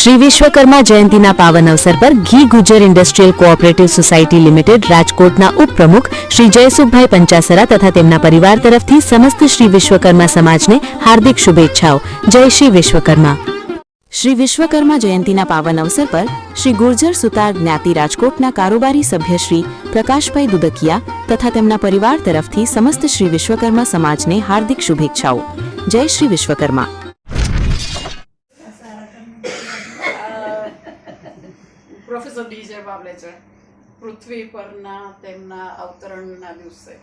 શ્રી વિશ્વકર્મા જયંતિના પાવન અવસર પર the Gujar industrial cooperative society limited રાજકોટના ઉપપ્રમુખ શ્રી જયસુખભાઈ પંચાસરા તથા તેમના પરિવાર તરફથી સમસ્ત શ્રી વિશ્વકર્મા સમાજને હાર્દિક શુભેચ્છાઓ. જય શ્રી વિશ્વકર્મા. શ્રી વિશ્વકર્મા જયંતિના પાવન અવસર પર શ્રી ગુર્જર સુતાર જ્ઞાતિ રાજકોટના કારોબારી સભ્ય શ્રી પ્રકાશભાઈ દુદકિયા તથા તેમના પરિવાર તરફથી સમસ્ત શ્રી વિશ્વકર્મા સમાજને હાર્દિક શુભેચ્છાઓ. જય Shri Vishwakarma. Professor D J Bablechar પૃથ્વી પરના તેમના અવતરણના દિવસે.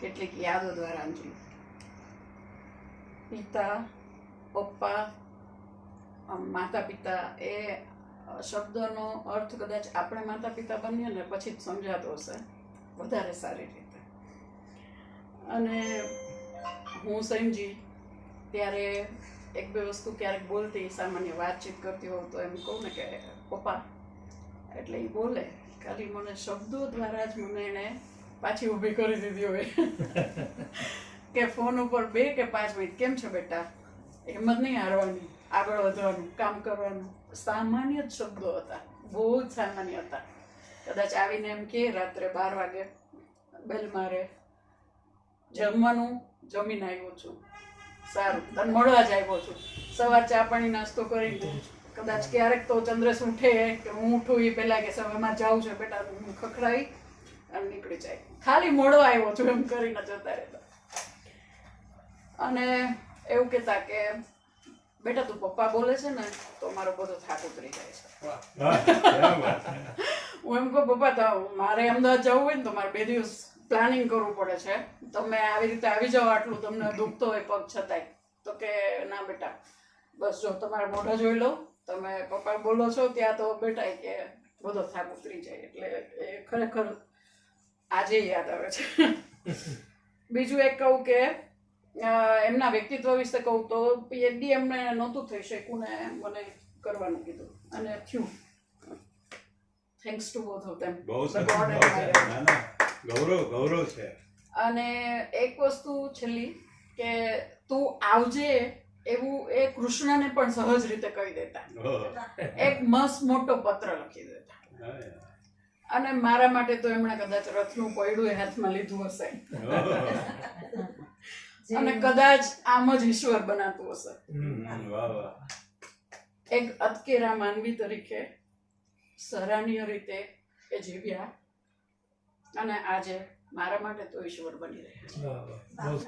કેટલીક યાદો દ્વારા અંજલી. પિતા, પપ્પા માતા પિતા એ શબ્દનો અર્થ કદાચ આપણે માતા પિતા બનીએ ને પછી જ સમજાતો હશે. વધારે સારી રીતે. અને હું સમજી ત્યારે એક બે વસ્તુ ક્યારેક બોલતી સામાન્ય વાતચીત કરતી હોઉં તો એમ કહું ને કે પપ્પા એટલે એ બોલે. ખાલી મને શબ્દો દ્વારા જ મને એણે પાછી ઊભી કરી દીધી હોય. કે ફોન ઉપર બે કે પાંચ મિનિટ. કેમ છે બેટા? હિંમત નહીં હારવાની. આગળ વધવાનું કામ કરવાનું. સામાન્ય જ શબ્દો હતા. બહુ જ સામાન્ય હતા. કદાચ આવીને એમ કે રાત્રે બાર વાગે બેલ મારે જમવાનું જમીને આવ્યો છું. સારું. તને મળવા જ આવ્યો છું. સવાર ચા પાણી નાસ્તો કરી કદાચ ક્યારેક તો ચંદ્રેશ ઉઠે કે હું ઉઠું એ પહેલાં કે સવારમાં જાઉં છે બેટા હું ખખડાવી અને નીકળી જાય. ખાલી મળવા આવ્યો છું એમ કરીને જતા રહેતા. અને એવું કહેતા કે બેટા તું પપ્પા બોલે છે ને તો મારો બધો થાક ઉતરી જાય છે. હું એમ કહું પપ્પા તો મારે અમદાવાદ જવું હોય ને તો મારે બે દિવસ પ્લાનિંગ કરવું પડે છે. તમે આવી રીતે આવી જાઓ આટલું તમને દુખતો હોય પગ છતાંય. તો કે ના બેટા બસ જો તમારા મોઢા જોઈ લો. તમે પપ્પા બોલો છો ત્યાં તો બેટા કે બધો થાક ઉતરી જાય. એટલે એ ખરેખર આજે યાદ આવે છે. બીજું એક કહું કે એમના વ્યક્તિત્વ વિશે કહું તો પીએચડી એમને નહોતું થઈ શક્યું ને મને કરવાનું કીધું. અને થયું. Thanks to both of them બહુ The ગૌરવ ગૌરવ છે. અને એક વસ્તુ છેલ્લી કે તું આવજે એવું એ કૃષ્ણને પણ સહજ રીતે કહી દેતા. એક મસ્ત મોટો પત્ર લખી દેતા. અને મારા માટે તો એમણે કદાચ રથનું પૈડું એ હાથમાં લીધું હશે. અને કદાચ આમ જ ઈશ્વર બનાતું હશે. એક અતકેરા માનવી તરીકે સરાહનીય રીતે એ જીવ્યા. અને આજે મારા માટે તો ઈશ્વર બની રહ્યા. બહુ